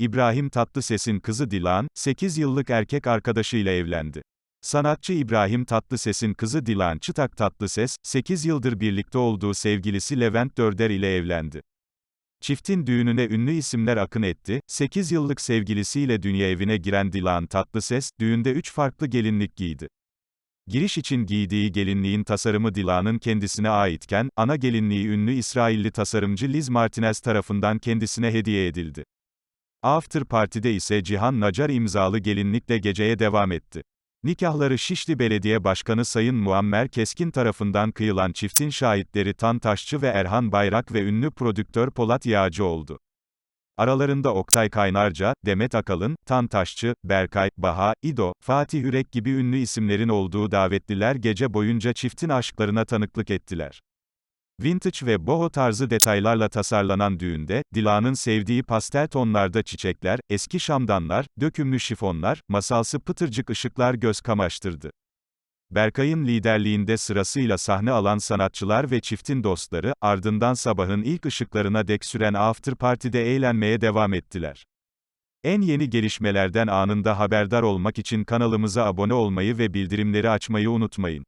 İbrahim Tatlıses'in kızı Dilan, 8 yıllık erkek arkadaşıyla evlendi. Sanatçı İbrahim Tatlıses'in kızı Dilan Çıtak Tatlıses, 8 yıldır birlikte olduğu sevgilisi Levent Dörder ile evlendi. Çiftin düğününe ünlü isimler akın etti, 8 yıllık sevgilisiyle dünya evine giren Dilan Tatlıses, düğünde 3 farklı gelinlik giydi. Giriş için giydiği gelinliğin tasarımı Dilan'ın kendisine aitken, ana gelinliği ünlü İsrailli tasarımcı Liz Martinez tarafından kendisine hediye edildi. After Party'de ise Cihan Nacar imzalı gelinlikle geceye devam etti. Nikahları Şişli Belediye Başkanı Sayın Muammer Keskin tarafından kıyılan çiftin şahitleri Tan Taşçı ve Erhan Bayrak ve ünlü prodüktör Polat Yağcı oldu. Aralarında Oktay Kaynarca, Demet Akalın, Tan Taşçı, Berkay, Baha, İdo, Fatih Ürek gibi ünlü isimlerin olduğu davetliler gece boyunca çiftin aşklarına tanıklık ettiler. Vintage ve boho tarzı detaylarla tasarlanan düğünde, Dila'nın sevdiği pastel tonlarda çiçekler, eski şamdanlar, dökümlü şifonlar, masalsı pıtırcık ışıklar göz kamaştırdı. Berkay'ın liderliğinde sırasıyla sahne alan sanatçılar ve çiftin dostları, ardından sabahın ilk ışıklarına dek süren after party'de eğlenmeye devam ettiler. En yeni gelişmelerden anında haberdar olmak için kanalımıza abone olmayı ve bildirimleri açmayı unutmayın.